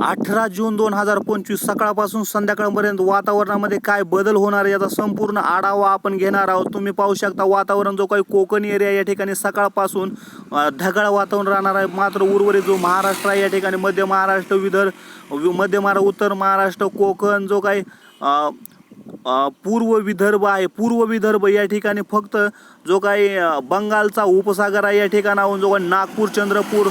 अठरा जून दोन हजार पंचवीस सकाळपासून संध्याकाळपर्यंत वातावरणामध्ये काय बदल होणार आहे याचा संपूर्ण आढावा आपण घेणार आहोत. तुम्ही पाहू शकता वातावरण जो काही कोकण एरिया या ठिकाणी सकाळपासून ढगाळ वातावरण राहणार आहे. मात्र उर्वरित जो महाराष्ट्र आहे या ठिकाणी मध्य महाराष्ट्र विदर्भ मध्य महाराष्ट्र उत्तर महाराष्ट्र कोकण जो काही पूर्व विदर्भ आहे. पूर्व विदर्भ या ठिकाणी फक्त जो काही बंगालचा उपसागर आहे या ठिकाणाहून जो काही नागपूर चंद्रपूर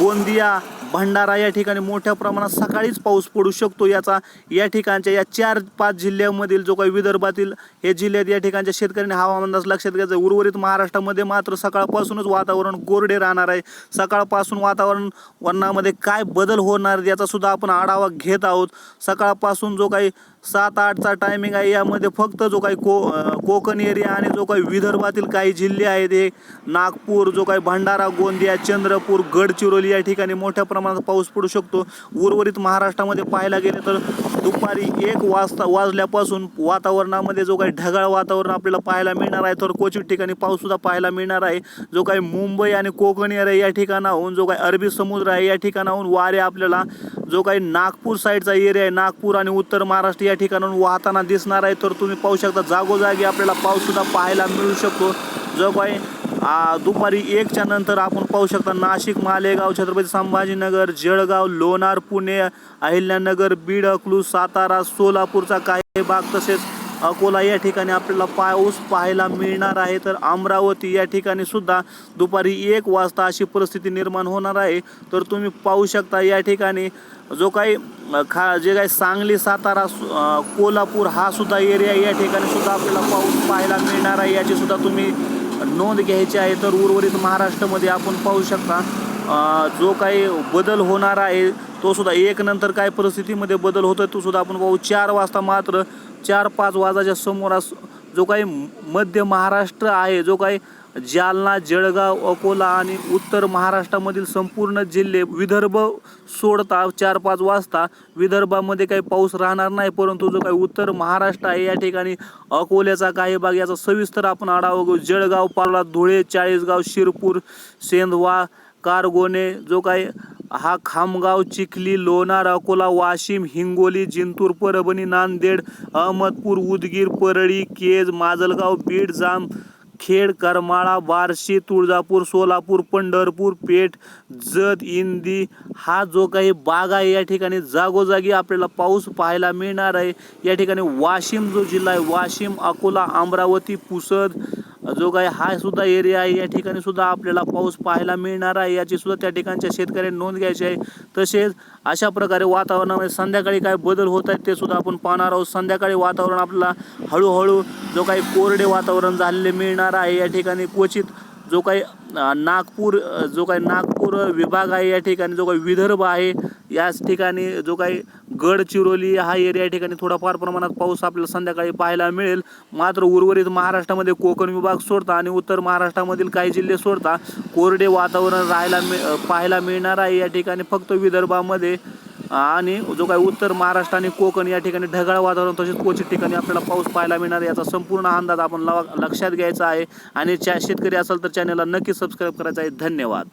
गोंदिया भंडारा या ठिकाणी मोठ्या प्रमाणात सकाळीच पाऊस पडू शकतो याचा. या ठिकाणच्या या चार पाच जिल्ह्यामधील जो काही विदर्भातील हे जिल्ह्यात या ठिकाणच्या शेतकऱ्यांनी हवामान अंदाज लक्षात घ्यायचा आहे. उर्वरित महाराष्ट्रामध्ये मात्र सकाळपासूनच वातावरण कोरडे राहणार आहे. सकाळपासून वातावरण वरणामध्ये काय बदल होणार याचा सुद्धा आपण आढावा घेत आहोत. सकाळपासून जो काही सात आठचा टायमिंग आहे. यामध्ये फक्त जो काही को कोकण एरिया आणि जो काही विदर्भातील काही जिल्हे आहेत हे नागपूर जो काही भंडारा गोंदिया चंद्रपूर गडचिरोली या ठिकाणी मोठ्या प्रमाणात पाऊस पडू शकतो. उर्वरित महाराष्ट्रामध्ये पाहायला गेले तर दुपारी एक वाजता वाजल्यापासून वातावरणामध्ये जो काही ढगाळ वातावरण आपल्याला पाहायला मिळणार आहे तर क्वचित ठिकाणी पाऊससुद्धा पाहायला मिळणार आहे. जो काही मुंबई आणि कोकण एरिया या ठिकाणाहून जो काही अरबी समुद्र आहे या ठिकाणाहून वारे आपल्याला जो काही नागपूर साईडचा एरिया आहे नागपूर आणि उत्तर महाराष्ट्र या ठिकाणाहून वाहताना दिसणार आहे तर तुम्ही पाहू शकता जागोजागी आपल्याला पाऊससुद्धा पाहायला मिळू शकतो. जो काही दुपारी एकच्या नंतर आपण पाहू शकता नाशिक मालेगाव छत्रपती संभाजीनगर जळगाव लोणार पुणे अहिल्यानगर बीड अकलू सातारा सोलापूरचा काही भाग तसेच अकोला या ठिकाणी आपल्याला पाऊस पाहायला मिळणार आहे. तर अमरावती या ठिकाणी सुद्धा दुपारी एक वाजता अशी परिस्थिती निर्माण होणार आहे. तर तुम्ही पाहू शकता या ठिकाणी जो काही खा जे काही सांगली सातारा कोल्हापूर हा सुद्धा एरिया या ठिकाणी सुद्धा आपल्याला पाऊस पाहायला मिळणार आहे. याची सुद्धा तुम्ही नोंद घ्यायची आहे. तर उर्वरित महाराष्ट्रामध्ये आपण पाहू शकता जो काही बदल होणार आहे तो सुद्धा एक नंतर काय परिस्थितीमध्ये बदल होतो तो सुद्धा आपण पाहू. चार वाजता मात्र चार पाच वाजाच्या समोरास जो काही मध्य महाराष्ट्र आहे जो काही जालना जळगाव अकोला आणि उत्तर महाराष्ट्रामधील संपूर्ण जिल्हे विदर्भ सोडता चार पाच वाजता विदर्भामध्ये काही पाऊस राहणार नाही परंतु जो काही उत्तर महाराष्ट्र आहे या ठिकाणी अकोल्याचा काही भाग याचा सविस्तर आपण आढावा घेऊ. जळगाव पार्ला धुळे चाळीसगाव शिरपूर सेंधवा कारगोने जो काही हा खामगाव चिखली लोणार अकोला वाशिम हिंगोली जिंतूर परभणी नांदेड अहमदपूर उदगीर परळी केज माजलगाव बीड जाम खेड करमाळा बार्शी तुळजापूर सोलापूर पंढरपूर पेठ जत इंदी हा जो काही बाग आहे या ठिकाणी जागोजागी आपल्याला पाऊस पाहायला मिळणार आहे. या ठिकाणी वाशिम जो जिल्हा आहे वाशिम अकोला अमरावती पुसद जो काही हा सुद्धा एरिया आहे या ठिकाणी सुद्धा आपल्याला पाऊस पाहायला मिळणार आहे. याची सुद्धा त्या ठिकाणच्या शेतकऱ्यांनी नोंद घ्यायची आहे. तसेच अशा प्रकारे वातावरणामध्ये संध्याकाळी काय बदल होत आहेत ते सुद्धा आपण पाहणार आहोत. संध्याकाळी वातावरण आपल्याला हळूहळू जो काही कोरडे वातावरण झालेले मिळणार आहे या ठिकाणी क्वचित जो काही नागपूर जो काही नागपूर विभाग आहे या ठिकाणी जो काही विदर्भ आहे याच ठिकाणी जो काही गडचिरोली हा एरिया या ठिकाणी थोडाफार प्रमाणात पाऊस आपल्याला संध्याकाळी पाहायला मिळेल. मात्र उर्वरित महाराष्ट्रामध्ये कोकण विभाग सोडता आणि उत्तर महाराष्ट्रामधील काही जिल्हे सोडता कोरडे वातावरण राहायला मिळ पाहायला मिळणार आहे. या ठिकाणी फक्त विदर्भामध्ये आणि जो काही उत्तर महाराष्ट्र आणि कोकण या ठिकाणी ढगाळ वातावरण तसेच क्वचित ठिकाणी आपल्याला पाऊस पाहायला मिळणार आहे. याचा संपूर्ण अंदाज आपण लवा- लक्षात घ्यायचा आहे. आणि च्या शेतकरी असाल तर चॅनलला नक्की सबस्क्राईब करायचा आहे. धन्यवाद.